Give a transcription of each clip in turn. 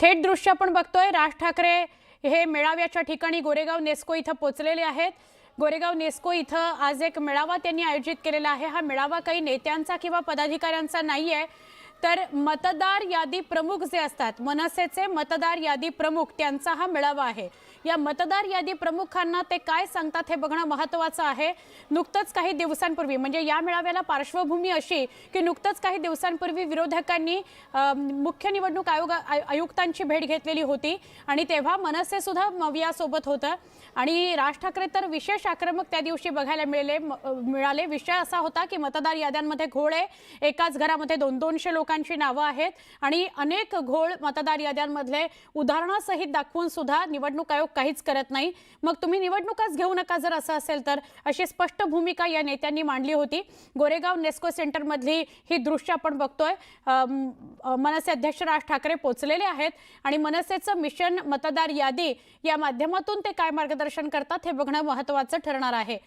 थेट दृश्य आपण बघतोय. राज ठाकरे हे मेळाव्याच्या ठिकाणी गोरेगाव नेस्को इथं पोचलेले आहेत. गोरेगाव नेस्को इथं आज एक मेळावा त्यांनी आयोजित केलेला आहे. हा मेळावा काही नेत्यांचा किंवा पदाधिकाऱ्यांचा नाही आहे तर मतदार यादी प्रमुख जे असतात मनसेचे मतदार यादी प्रमुख त्यांचा हा मेळावा आहे. या मतदार यादी प्रमुखांना ते काय सांगतात हे बघणं महत्त्वाचं आहे. नुकतंच काही दिवसांपूर्वी म्हणजे या मेळाव्याला पार्श्वभूमी अशी की नुकतंच काही दिवसांपूर्वी विरोधकांनी मुख्य निवडणूक आयोग आय- आयुक्तांची भेट घेतलेली होती आणि तेव्हा मनसे सुद्धा मवियासोबत होतं. आणि राज ठाकरे तर विशेष आक्रमक त्या दिवशी बघायला मिळाले म- मिळाले. विषय असा होता की मतदार याद्यांमध्ये घोळे एकाच घरामध्ये दोन दोनशे लोक लोकांची नावं आहेत आणि अनेक घोळ मतदार याद्यांमधले उदाहरणासहित दाखवून सुद्धा निवडणूक आयोग काहीच करत नाही. मग तुम्ही निवडणुकाच घेऊ नका जर असं असेल तर. अशी स्पष्ट भूमिका या नेत्यांनी मांडली होती. गोरेगाव नेस्को सेंटरमधली ही दृश्य आपण बघतोय. मनसे अध्यक्ष राज ठाकरे पोचलेले आहेत आणि मनसेचं मिशन मतदार यादी या माध्यमातून ते काय मार्गदर्शन करतात हे बघणं महत्त्वाचं ठरणार आहे.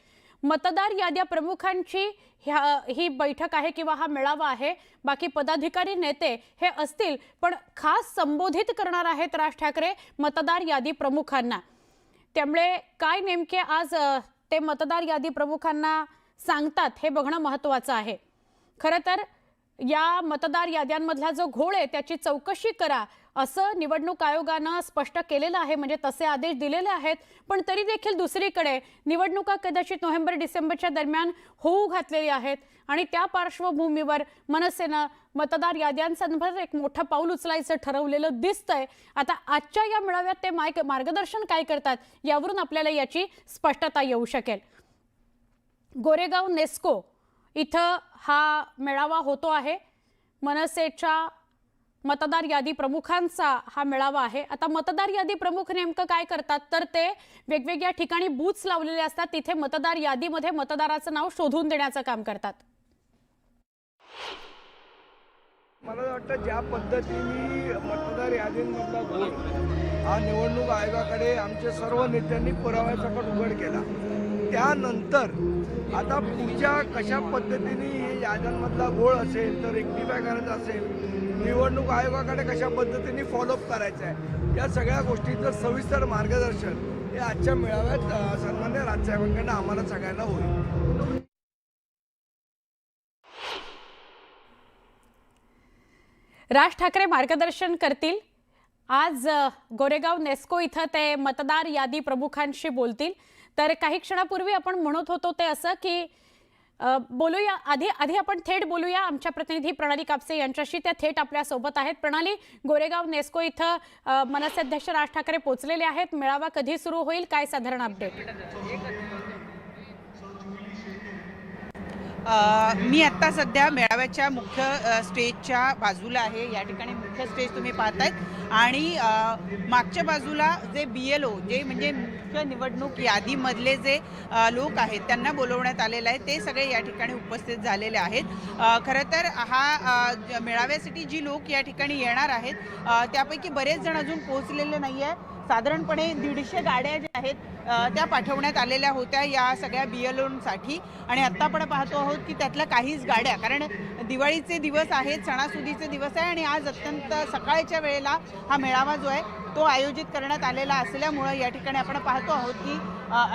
मतदार याद्या प्रमुखांची ह्या ही बैठक आहे किंवा हा मेळावा आहे. बाकी पदाधिकारी नेते हे असतील पण खास संबोधित करणार आहेत राज ठाकरे मतदार यादी प्रमुखांना. त्यामुळे काय नेमके आज ते मतदार यादी प्रमुखांना सांगतात हे बघणं महत्त्वाचं आहे. खरं तर या मतदार याद्यांमधला जो घोळ आहे त्याची चौकशी करा. असं निवडणूक आयोगानं स्पष्ट केलेलं आहे म्हणजे तसे आदेश दिलेले आहेत पण तरी देखील दुसरीकडे निवडणुका कदाचित नोव्हेंबर डिसेंबरच्या दरम्यान होऊ घातलेली आहेत. आणि त्या पार्श्वभूमीवर मनसेनं मतदार याद्यांसंदर्भात एक मोठं पाऊल उचलायचं ठरवलेलं दिसतंय. आता आजच्या या मेळाव्यात ते मायक मार्गदर्शन काय करतात यावरून आपल्याला याची स्पष्टता येऊ शकेल. गोरेगाव नेस्को इथं हा मेळावा होतो आहे. मनसेच्या मतदार यादी प्रमुखांचा हा मेळावा आहे. आता मतदार यादी प्रमुख नेमकं काय करतात? तर ते वेगवेगळ्या ठिकाणी बूथ्स लावलेले असतात. तिथे मतदार यादीमध्ये मतदाराचं नाव शोधून देण्याचं काम करतात. मला वाटतं ज्या पद्धतीने मतदार यादींमधला घोळ हा निवडणूक आयोगाकडे आमच्या सर्व नेत्यांनी पुराव्यासकट उघड केला. त्यानंतर आता पुढच्या कशा पद्धतीने हे याद्यांमधला गोळ असेल तर रेक्टिफाय करायचा असेल निवडणूक आयोगाकडे कशा पद्धतीने फॉलोअप करायचं आहे या सगळ्या गोष्टींचं सविस्तर मार्गदर्शन हे आजच्या मेळाव्यात सन्मान्य राजसाहेबांकडनं आम्हाला सगळ्यांना होईल. राज ठाकरे मार्गदर्शन करतील. आज गोरेगाव नेस्को इथं ते मतदार यादी प्रमुखांशी बोलतील. तर काही क्षणापूर्वी आपण म्हणत होतो ते असं की बोलूया आधी आधी आपण थेट बोलूया. आमच्या प्रतिनिधी प्रणाली कापसे यांच्याशी त्या थेट आपल्यासोबत आहेत. प्रणाली गोरेगाव नेस्को इथं मनसे अध्यक्ष राज ठाकरे पोहोचलेले आहेत. मेळावा कधी सुरू होईल? काय साधारण अपडेट मी आत्ता सध्या मेळाव्याच्या मुख्य स्टेजच्या बाजूला आहे. या ठिकाणी मुख्य स्टेज तुम्ही पाहतायत. आणि मागच्या बाजूला जे बी एल ओ जे म्हणजे मुख्य निवडणूक यादीमधले जे लोक आहेत त्यांना बोलवण्यात आलेलं आहे ते सगळे या ठिकाणी उपस्थित झालेले आहेत. खरं तर हा ज- मेळाव्यासाठी जी लोक या ठिकाणी येणार आहेत त्यापैकी बरेच जण अजून पोहोचलेले नाही आहे साधारणपणे दीडशे गाड्या ज्या आहेत त्या पाठवण्यात आलेल्या होत्या या सगळ्या बी एल ओसाठी आणि आत्ता आपण पाहतो आहोत की त्यातल्या काहीच गाड्या कारण दिवाळीचे दिवस आहेत सणासुदीचे दिवस आहे आणि आज अत्यंत सकाळच्या वेळेला हा मेळावा जो आहे तो आयोजित करण्यात आलेला असल्यामुळं या ठिकाणी आपण पाहतो आहोत की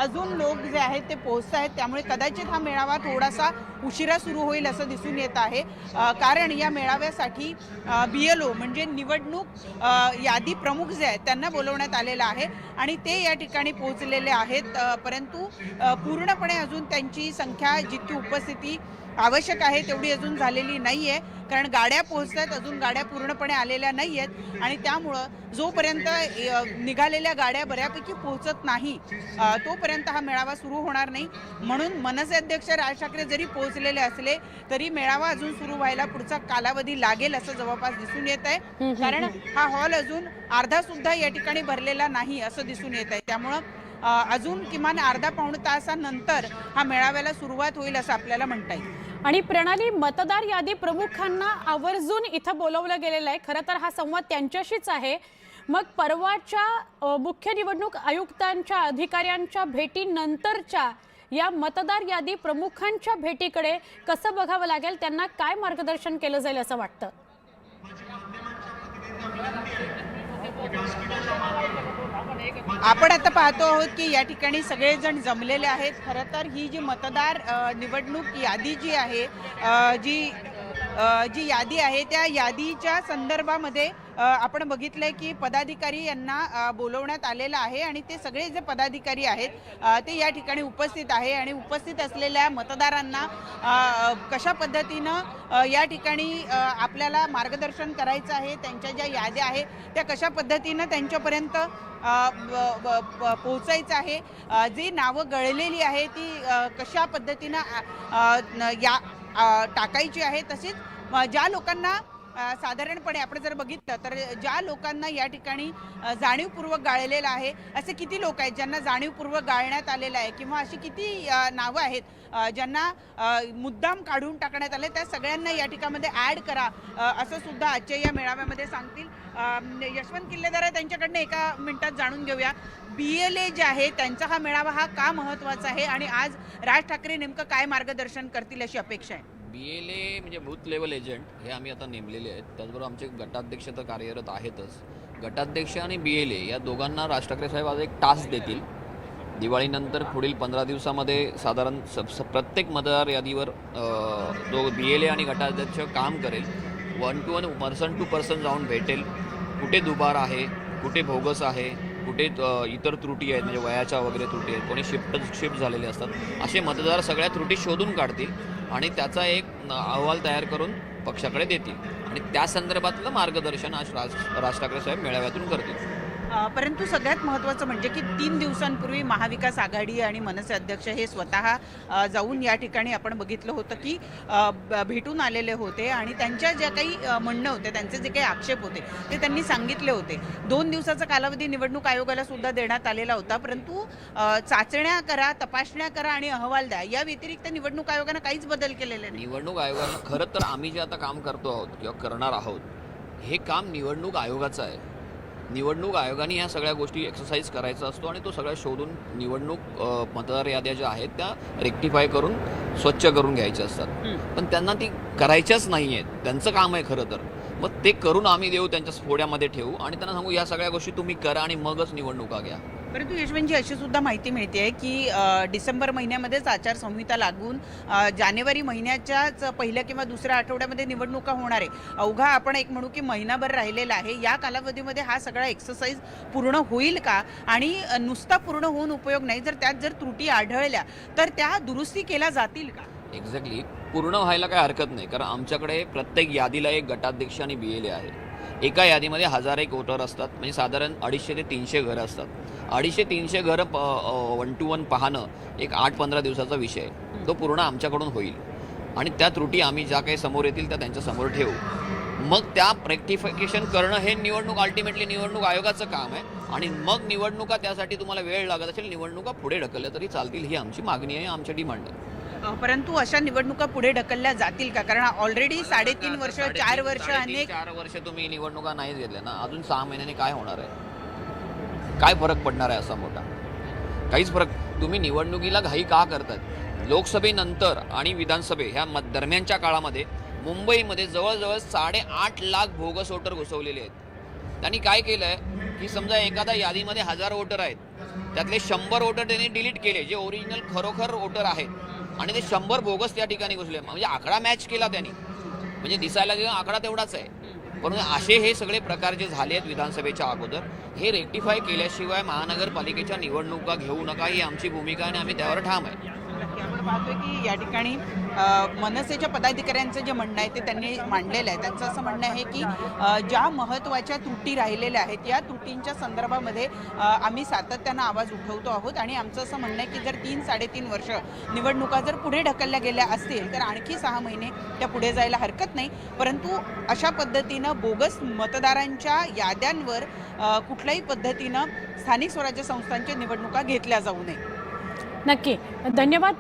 अजून लोक जे आहेत ते पोहोचत आहेत त्यामुळे कदाचित हा मेळावा थोडासा उशिरा सुरू होईल असं दिसून येत आहे. कारण या मेळाव्यासाठी बी एल ओ म्हणजे निवडणूक यादी प्रमुख जे आहेत त्यांना बोलवण्यात आलेलं आहे आणि ते या ठिकाणी पोहोचलेले आहेत. परंतु पूर्णपणे अजून त्यांची संख्या जितकी उपस्थिती आवश्यक आहे तेवढी अजून झालेली नाही आहे कारण गाड्या पोहोचत आहेत अजून गाड्या पूर्णपणे आलेल्या नाही आहेत आणि त्यामुळं जोपर्यंत निघालेल्या गाड्या बऱ्यापैकी पोहोचत नाही तोपर्यंत हा मेळावा सुरू होणार नाही. म्हणून मनसे अध्यक्ष राज ठाकरे जरी पोहोचलेले असले तरी मेळावा अजून सुरू व्हायला पुढचा कालावधी लागेल असं जवळपास दिसून येत आहे कारण हा हॉल अजून अर्धा सुद्धा या ठिकाणी भरलेला नाही असं दिसून येत आहे त्यामुळं अजून किमान अर्धा पाऊण तासानंतर हा मेळाव्याला सुरुवात होईल असं आपल्याला म्हणता येईल. आणि प्रणाली मतदार यादी प्रमुखांना आवर्जून इथं बोलवलं गेलेलं आहे. खरं तर हा संवाद त्यांच्याशीच आहे. मग परवाच्या मुख्य निवडणूक आयुक्तांच्या अधिकाऱ्यांच्या भेटीनंतरच्या या मतदार यादी प्रमुखांच्या भेटीकडे कसं बघावं लागेल? त्यांना काय मार्गदर्शन केलं जाईल असं वाटतं? आपण आता पाहतो आहोत की या ठिकाणी सगळेजण जमलेले आहेत. खरं तर ही जी मतदार निवडणूक यादी जी आहे जी जी यादी आहे त्या यादीच्या संदर्भामध्ये आपण आपण बघितलंय की पदाधिकारी यांना बोलवण्यात आलेलं आहे आणि ते सगळे जे पदाधिकारी आहेत ते या ठिकाणी उपस्थित आहे आणि उपस्थित असलेल्या मतदारांना कशा पद्धतीनं या ठिकाणी आपल्याला मार्गदर्शन करायचं आहे त्यांच्या ज्या याद्या आहेत त्या कशा पद्धतीनं त्यांच्यापर्यंत पोहोचायचं आहे जी नावं गळलेली आहे ती कशा पद्धतीनं या टाकायची आहे तसेच ज्या लोकांना साधारणपणे आपण जर बघितलं तर ज्या लोकांना या ठिकाणी जाणीवपूर्वक गाळलेलं आहे असे किती लोक आहेत ज्यांना जाणीवपूर्वक गाळण्यात आलेलं आहे? किंवा अशी किती नावं आहेत ज्यांना मुद्दाम काढून टाकण्यात आले? त्या सगळ्यांना या ठिकाणामध्ये ॲड करा असं सुद्धा आजच्या या मेळाव्यामध्ये सांगतील. म्हणजे यशवंत किल्लेदार आहे त्यांच्याकडनं एका मिनिटात जाणून घेऊया. बी एल ए जे आहे त्यांचा हा मेळावा हा का महत्त्वाचा आहे? आणि आज राज ठाकरे नेमकं काय मार्गदर्शन करतील अशी अपेक्षा आहे? बी एल ए म्हणजे बूथ लेवल एजंट हे आम्ही आता नेमलेले आहेत. त्याचबरोबर आमचे गटाध्यक्ष तर कार्यरत आहेतच. गटाध्यक्ष आणि बी एल ए या दोघांना राज ठाकरे साहेब आज एक टास्क देतील. दिवाळीनंतर पुढील पंधरा दिवसामध्ये साधारण स स- प्रत्येक मतदार यादीवर दो बी एल ए आणि गटाध्यक्ष काम करेल. One to one person to person जाऊन भेटेल. कुठे दुबार आहे कुठे भोगस आहे कुठे इतर त्रुटी आहेत म्हणजे वयाच्या वगैरे त्रुटी आहेत कोणी शिफ्ट शिफ्ट झालेले असतात असे मतदार सगळ्या त्रुटी शोधून काढतील आणि त्याचा एक अहवाल तयार करून पक्षाकडे देतील. आणि त्या संदर्भातलं मार्गदर्शन आज राज ठाकरे साहेब मेळाव्यातून करतील. परंतु सगळ्यात महत्त्वाचं म्हणजे की तीन दिवसांपूर्वी महाविकास आघाडी आणि मनसे अध्यक्ष हे स्वतः जाऊन या ठिकाणी आपण बघितलं होतं की भेटून आलेले होते आणि त्यांच्या ज्या काही म्हणणं होते त्यांचे जे काही आक्षेप होते ते त्यांनी सांगितले होते. दोन दिवसाचा कालावधी निवडणूक आयोगाला सुद्धा देण्यात आलेला होता परंतु चाचण्या करा तपासण्या करा आणि अहवाल द्या या व्यतिरिक्त निवडणूक आयोगानं काहीच बदल केलेले नाही. निवडणूक आयोगानं खरं तर आम्ही जे आता काम करतो आहोत किंवा करणार आहोत हे काम निवडणूक आयोगाचं आहे. निवडणूक आयोगाने ह्या सगळ्या गोष्टी एक्सरसाइज करायचा असतो आणि तो सगळ्या शोधून निवडणूक मतदार याद्या ज्या आहेत त्या रेक्टिफाय करून स्वच्छ करून घ्यायच्या असतात. पण त्यांना ती करायच्याच नाही आहेत त्यांचं काम आहे खरं तर. मग ते करून आम्ही देऊ त्यांच्या फोड्यामध्ये ठेवू आणि त्यांना सांगू या सगळ्या गोष्टी तुम्ही करा आणि मगच निवडणुका घ्या. परंतु यशवंतजी अशी सुद्धा माहिती मिळते की डिसेंबर महिन्यामध्येच आचारसंहिता लागून जानेवारी महिन्याच्याच पहिल्या किंवा दुसऱ्या आठवड्यामध्ये निवडणुका होणार आहे. अवघा आपण एक म्हणू की महिनाभर राहिलेला आहे. या कालावधीमध्ये हा सगळा एक्सरसाइज पूर्ण होईल का? आणि नुसता पूर्ण होऊन उपयोग नाही जर त्यात जर त्रुटी आढळल्या तर त्या दुरुस्ती केल्या जातील का? एक्झॅक्टली पूर्ण व्हायला काही हरकत नाही कारण आमच्याकडे प्रत्येक यादीला एक गटाध्यक्ष आणि बी एल ए आहे. एका यादीमध्ये हजार एक वोटर असतात. म्हणजे साधारण अडीचशे ते तीनशे घरं असतात. अडीचशे तीनशे घरं वन टू वन पाहणं एक आठ पंधरा दिवसाचा विषय. आहे तो पूर्ण आमच्याकडून होईल. आणि त्या त्रुटी आम्ही ज्या काही समोर येतील त्या त्यांच्यासमोर ठेवू. मग त्या रेक्टिफिकेशन करणं हे निवडणूक अल्टिमेटली निवडणूक आयोगाचं काम आहे. आणि मग निवडणुका त्यासाठी तुम्हाला वेळ लागत असेल निवडणुका पुढे ढकलल्या तरी चालतील ही आमची मागणी आहे आमची डिमांड आहे. परंतु अशा निवडणुका पुढे ढकलल्या जातील का? कारण ऑलरेडी साडेतीन वर्ष चार वर्ष अनेक चार वर्ष तुम्ही निवडणुका नाहीच घेतल्या ना? अजून सहा महिन्यांनी काय होणार आहे? काय फरक पडणार आहे असा मोठा? काहीच फरक तुम्ही निवडणुकीला घाई का करतात? लोकसभेनंतर आणि विधानसभे ह्या दरम्यानच्या काळामध्ये मुंबईमध्ये जवळजवळ साडेआठ लाख बोगस वोटर घुसवलेले आहेत. त्यांनी काय केलं आहे की समजा एखाद्या यादीमध्ये हजार वोटर आहेत. त्यातले शंभर वोटर त्यांनी डिलीट केले जे ओरिजिनल खरोखर वोटर आहेत. आणि ते शंभर बोगस त्या ठिकाणी घुसले. म्हणजे आकडा मॅच केला त्यांनी. म्हणजे दिसायला गेला आकडा तेवढाच आहे. परंतु असे हे सगळे प्रकार जे झाले आहेत विधानसभेच्या अगोदर हे रेक्टिफाय केल्याशिवाय महानगरपालिकेच्या निवडणुका घेऊ नका ही आमची भूमिका आणि आम्ही त्यावर ठाम आहे. नक्की आपण पाहतोय की या ठिकाणी मनसेच्या पदाधिकाऱ्यांचं जे म्हणणं आहे ते त्यांनी मांडलेलं आहे. त्यांचं असं म्हणणं आहे की ज्या महत्त्वाच्या त्रुटी राहिलेल्या आहेत या त्रुटींच्या संदर्भामध्ये आम्ही सातत्यानं आवाज उठवतो आहोत. आणि आमचं असं म्हणणं आहे की जर तीन साडेतीन वर्ष निवडणुका जर पुढे ढकलल्या गेल्या असतील तर आणखी सहा महिने त्या पुढे जायला हरकत नाही. परंतु अशा पद्धतीनं बोगस मतदारांच्या याद्यांवर कुठल्याही पद्धतीनं स्थानिक स्वराज्य संस्थांच्या निवडणुका घेतल्या जाऊ नये. नक्की. धन्यवाद.